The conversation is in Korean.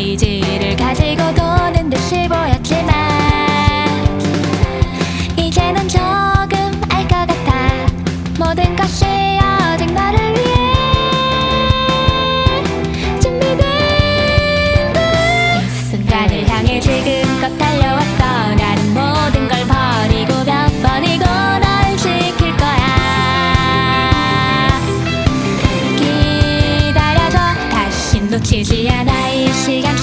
페이지를 가지고 도는 듯 씹어였지만 이제는 조금 알 것 같아. 모든 것이 아직 나를 위해 준비된 순간을 향해 지금껏 달려왔어. 나는 모든 걸 버리고 몇 번이고 널 지킬 거야. 기다려줘. 다시 놓치지 않아요. 시간